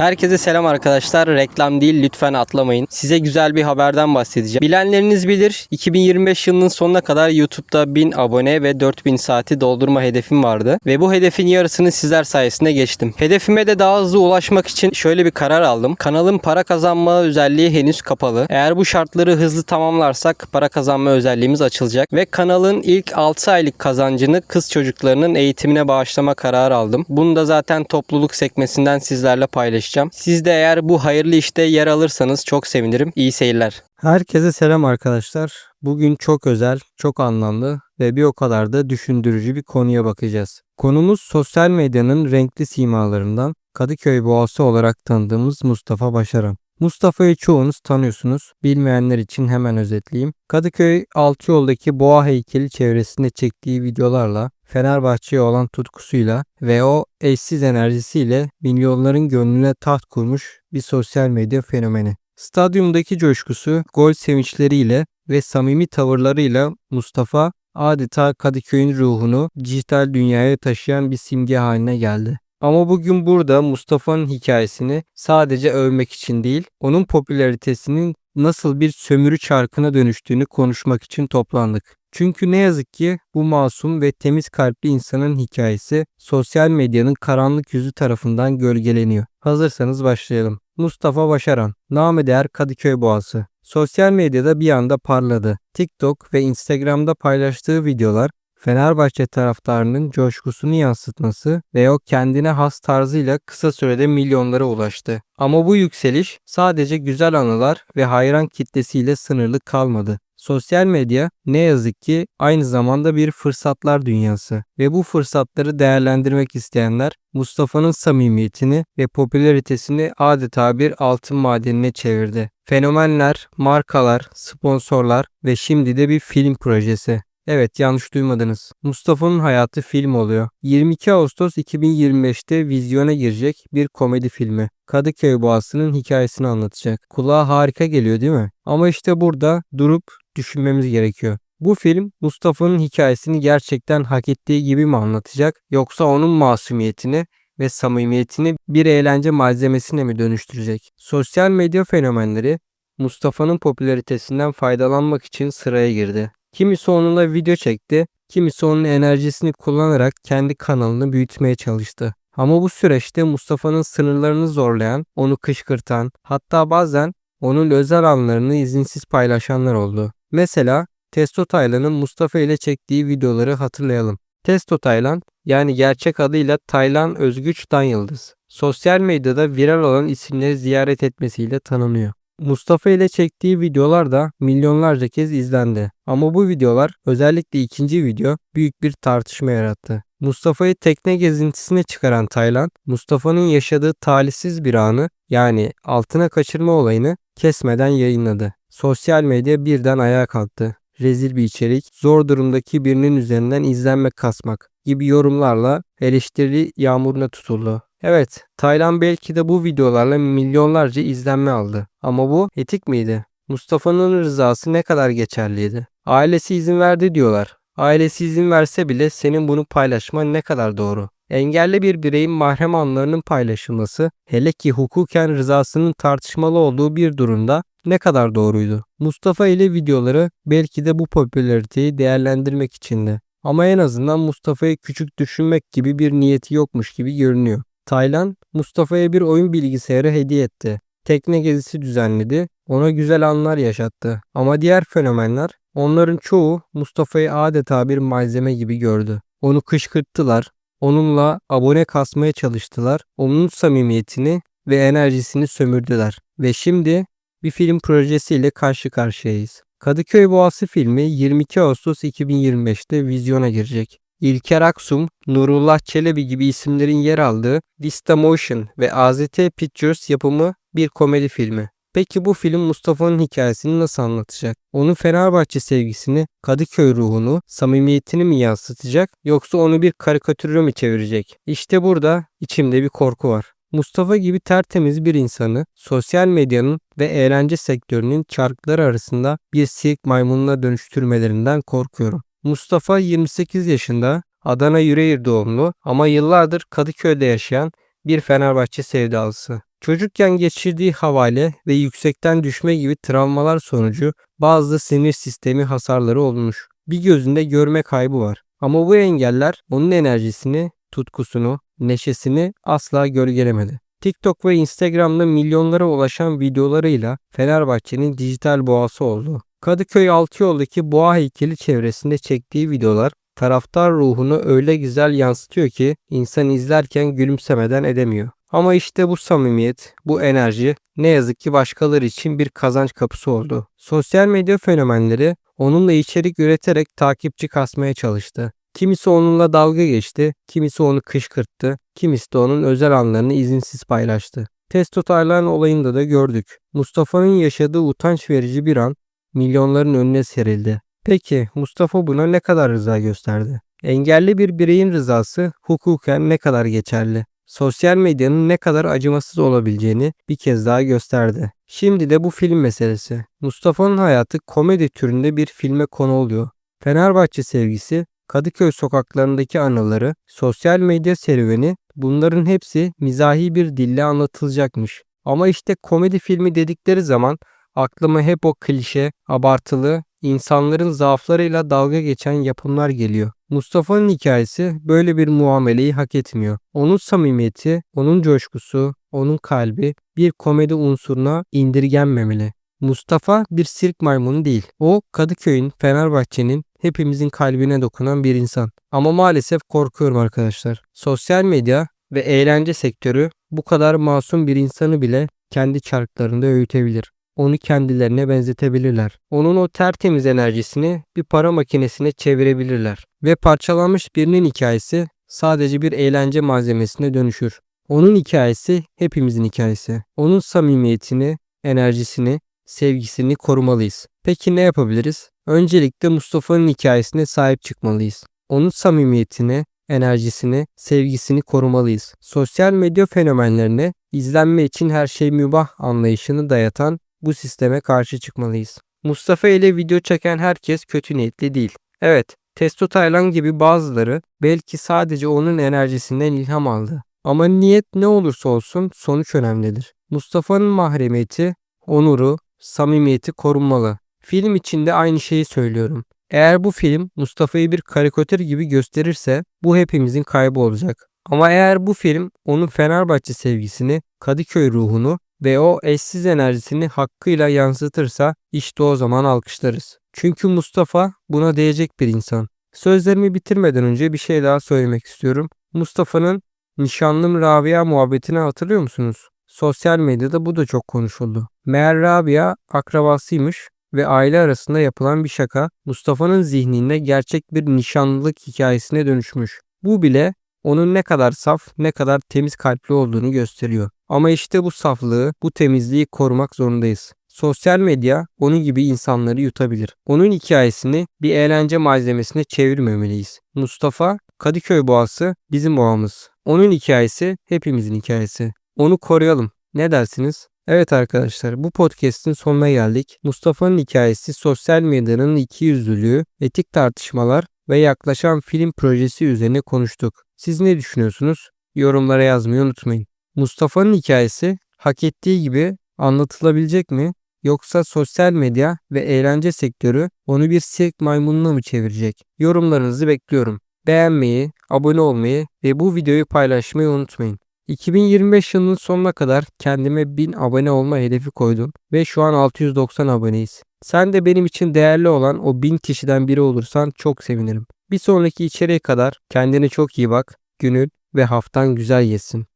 Herkese selam arkadaşlar. Reklam değil lütfen atlamayın. Size güzel bir haberden bahsedeceğim. Bilenleriniz bilir 2025 yılının sonuna kadar YouTube'da 1000 abone ve 4000 saati doldurma hedefim vardı. Ve bu hedefin yarısını sizler sayesinde geçtim. Hedefime de daha hızlı ulaşmak için şöyle bir karar aldım. Kanalın para kazanma özelliği henüz kapalı. Eğer bu şartları hızlı tamamlarsak para kazanma özelliğimiz açılacak. Ve kanalın ilk 6 aylık kazancını kız çocuklarının eğitimine bağışlama kararı aldım. Bunu da zaten topluluk sekmesinden sizlerle paylaşacağım. Siz de eğer bu hayırlı işte yer alırsanız çok sevinirim. İyi seyirler. Herkese selam arkadaşlar. Bugün çok özel, çok anlamlı ve bir o kadar da düşündürücü bir konuya bakacağız. Konumuz sosyal medyanın renkli simalarından Kadıköy Boğası olarak tanıdığımız Mustafa Başaran. Mustafa'yı çoğunuz tanıyorsunuz. Bilmeyenler için hemen özetleyeyim. Kadıköy Altıyoldaki boğa heykeli çevresinde çektiği videolarla Fenerbahçe'ye olan tutkusuyla ve o eşsiz enerjisiyle milyonların gönlüne taht kurmuş bir sosyal medya fenomeni. Stadyumdaki coşkusu, gol sevinçleriyle ve samimi tavırlarıyla Mustafa adeta Kadıköy'ün ruhunu dijital dünyaya taşıyan bir simge haline geldi. Ama bugün burada Mustafa'nın hikayesini sadece övmek için değil, onun popülaritesinin nasıl bir sömürü çarkına dönüştüğünü konuşmak için toplandık. Çünkü ne yazık ki bu masum ve temiz kalpli insanın hikayesi sosyal medyanın karanlık yüzü tarafından gölgeleniyor. Hazırsanız başlayalım. Mustafa Başaran, namı değer Kadıköy Boğası. Sosyal medyada bir anda parladı. TikTok ve Instagram'da paylaştığı videolar Fenerbahçe taraftarının coşkusunu yansıtması ve o kendine has tarzıyla kısa sürede milyonlara ulaştı. Ama bu yükseliş sadece güzel anılar ve hayran kitlesiyle sınırlı kalmadı. Sosyal medya ne yazık ki aynı zamanda bir fırsatlar dünyası ve bu fırsatları değerlendirmek isteyenler Mustafa'nın samimiyetini ve popülaritesini adeta bir altın madenine çevirdi. Fenomenler, markalar, sponsorlar ve şimdi de bir film projesi. Evet yanlış duymadınız. Mustafa'nın hayatı film oluyor. 22 Ağustos 2025'te vizyona girecek bir komedi filmi. Kadıköy Boğası'nın hikayesini anlatacak. Kulağa harika geliyor değil mi? Ama işte burada durup düşünmemiz gerekiyor. Bu film Mustafa'nın hikayesini gerçekten hak ettiği gibi mi anlatacak yoksa onun masumiyetini ve samimiyetini bir eğlence malzemesine mi dönüştürecek? Sosyal medya fenomenleri Mustafa'nın popülaritesinden faydalanmak için sıraya girdi. Kimisi onunla video çekti, kimisi onun enerjisini kullanarak kendi kanalını büyütmeye çalıştı. Ama bu süreçte Mustafa'nın sınırlarını zorlayan, onu kışkırtan, hatta bazen onun özel anlarını izinsiz paylaşanlar oldu. Mesela Testo Taylan'ın Mustafa ile çektiği videoları hatırlayalım. Testo Taylan yani gerçek adıyla Taylan Özgüç Dan Yıldız. Sosyal medyada viral olan isimleri ziyaret etmesiyle tanınıyor. Mustafa ile çektiği videolar da milyonlarca kez izlendi. Ama bu videolar özellikle ikinci video büyük bir tartışma yarattı. Mustafa'yı tekne gezintisine çıkaran Taylan, Mustafa'nın yaşadığı talihsiz bir anı yani altına kaçırma olayını kesmeden yayınladı. Sosyal medya birden ayağa kalktı. Rezil bir içerik, zor durumdaki birinin üzerinden izlenme kasmak gibi yorumlarla eleştiri yağmuruna tutuldu. Evet, Taylan belki de bu videolarla milyonlarca izlenme aldı. Ama bu etik miydi? Mustafa'nın rızası ne kadar geçerliydi? Ailesi izin verdi diyorlar. Ailesi izin verse bile senin bunu paylaşman ne kadar doğru? Engelli bir bireyin mahrem anlarının paylaşılması, hele ki hukuken rızasının tartışmalı olduğu bir durumda ne kadar doğruydu? Mustafa ile videoları belki de bu popülariteyi değerlendirmek içindi. Ama en azından Mustafa'yı küçük düşünmek gibi bir niyeti yokmuş gibi görünüyor. Taylan, Mustafa'ya bir oyun bilgisayarı hediye etti. Tekne gezisi düzenledi, ona güzel anlar yaşattı. Ama diğer fenomenler, onların çoğu Mustafa'yı adeta bir malzeme gibi gördü. Onu kışkırttılar, onunla abone kasmaya çalıştılar, onun samimiyetini ve enerjisini sömürdüler. Ve şimdi bir film projesiyle karşı karşıyayız. Kadıköy Boğası filmi 22 Ağustos 2025'te vizyona girecek. İlker Aksum, Nurullah Çelebi gibi isimlerin yer aldığı Vista Motion ve AZT Pictures yapımı bir komedi filmi. Peki bu film Mustafa'nın hikayesini nasıl anlatacak? Onun Fenerbahçe sevgisini, Kadıköy ruhunu, samimiyetini mi yansıtacak yoksa onu bir karikatüre mi çevirecek? İşte burada içimde bir korku var. Mustafa gibi tertemiz bir insanı sosyal medyanın ve eğlence sektörünün çarkları arasında bir sirk maymununa dönüştürmelerinden korkuyorum. Mustafa 28 yaşında, Adana Yüreğir doğumlu ama yıllardır Kadıköy'de yaşayan bir Fenerbahçe sevdalısı. Çocukken geçirdiği havale ve yüksekten düşme gibi travmalar sonucu bazı sinir sistemi hasarları olmuş. Bir gözünde görme kaybı var. Ama bu engeller onun enerjisini, tutkusunu, neşesini asla gölgelemedi. TikTok ve Instagram'da milyonlara ulaşan videolarıyla Fenerbahçe'nin dijital boğası oldu. Kadıköy Altıyol'daki boğa heykeli çevresinde çektiği videolar taraftar ruhunu öyle güzel yansıtıyor ki insan izlerken gülümsemeden edemiyor. Ama işte bu samimiyet, bu enerji ne yazık ki başkaları için bir kazanç kapısı oldu. Sosyal medya fenomenleri onunla içerik üreterek takipçi kasmaya çalıştı. Kimisi onunla dalga geçti, kimisi onu kışkırttı, kimisi de onun özel anlarını izinsiz paylaştı. Testo Taylan olayında da gördük. Mustafa'nın yaşadığı utanç verici bir an milyonların önüne serildi. Peki Mustafa buna ne kadar rıza gösterdi? Engelli bir bireyin rızası hukuken ne kadar geçerli? Sosyal medyanın ne kadar acımasız olabileceğini bir kez daha gösterdi. Şimdi de bu film meselesi. Mustafa'nın hayatı komedi türünde bir filme konu oluyor. Fenerbahçe sevgisi, Kadıköy sokaklarındaki anıları, sosyal medya serüveni bunların hepsi mizahi bir dille anlatılacakmış. Ama işte komedi filmi dedikleri zaman aklıma hep o klişe, abartılı, insanların zaaflarıyla dalga geçen yapımlar geliyor. Mustafa'nın hikayesi böyle bir muameleyi hak etmiyor. Onun samimiyeti, onun coşkusu, onun kalbi bir komedi unsuruna indirgenmemeli. Mustafa bir sirk maymunu değil. O Kadıköy'ün, Fenerbahçe'nin hepimizin kalbine dokunan bir insan. Ama maalesef korkuyorum arkadaşlar. Sosyal medya ve eğlence sektörü bu kadar masum bir insanı bile kendi çarklarında öğütebilir onu kendilerine benzetebilirler. Onun o tertemiz enerjisini bir para makinesine çevirebilirler. Ve parçalanmış birinin hikayesi sadece bir eğlence malzemesine dönüşür. Onun hikayesi hepimizin hikayesi. Onun samimiyetini, enerjisini, sevgisini korumalıyız. Peki ne yapabiliriz? Öncelikle Mustafa'nın hikayesine sahip çıkmalıyız. Onun samimiyetine, enerjisini, sevgisini korumalıyız. Sosyal medya fenomenlerine izlenme için her şey mübah anlayışını dayatan bu sisteme karşı çıkmalıyız. Mustafa ile video çeken herkes kötü niyetli değil. Evet, Testo Taylan gibi bazıları belki sadece onun enerjisinden ilham aldı. Ama niyet ne olursa olsun sonuç önemlidir. Mustafa'nın mahremiyeti, onuru, samimiyeti korunmalı. Film içinde aynı şeyi söylüyorum. Eğer bu film Mustafa'yı bir karikatür gibi gösterirse bu hepimizin kaybı olacak. Ama eğer bu film onun Fenerbahçe sevgisini, Kadıköy ruhunu ve o eşsiz enerjisini hakkıyla yansıtırsa işte o zaman alkışlarız. Çünkü Mustafa buna değecek bir insan. Sözlerimi bitirmeden önce bir şey daha söylemek istiyorum. Mustafa'nın nişanlım Rabia muhabbetini hatırlıyor musunuz? Sosyal medyada bu da çok konuşuldu. Meğer Rabia akrabasıymış ve aile arasında yapılan bir şaka Mustafa'nın zihninde gerçek bir nişanlılık hikayesine dönüşmüş. Bu bile onun ne kadar saf, ne kadar temiz kalpli olduğunu gösteriyor. Ama işte bu saflığı, bu temizliği korumak zorundayız. Sosyal medya onun gibi insanları yutabilir. Onun hikayesini bir eğlence malzemesine çevirmemeliyiz. Mustafa, Kadıköy boğası bizim boğamız. Onun hikayesi hepimizin hikayesi. Onu koruyalım. Ne dersiniz? Evet arkadaşlar bu podcast'in sonuna geldik. Mustafa'nın hikayesi sosyal medyanın ikiyüzlülüğü, etik tartışmalar ve yaklaşan film projesi üzerine konuştuk. Siz ne düşünüyorsunuz? Yorumlara yazmayı unutmayın. Mustafa'nın hikayesi hak ettiği gibi anlatılabilecek mi? Yoksa sosyal medya ve eğlence sektörü onu bir sirk maymununa mı çevirecek? Yorumlarınızı bekliyorum. Beğenmeyi, abone olmayı ve bu videoyu paylaşmayı unutmayın. 2025 yılının sonuna kadar kendime 1000 abone olma hedefi koydum ve şu an 690 aboneyiz. Sen de benim için değerli olan o 1000 kişiden biri olursan çok sevinirim. Bir sonraki içeriğe kadar kendine çok iyi bak, günün ve haftan güzel yesin.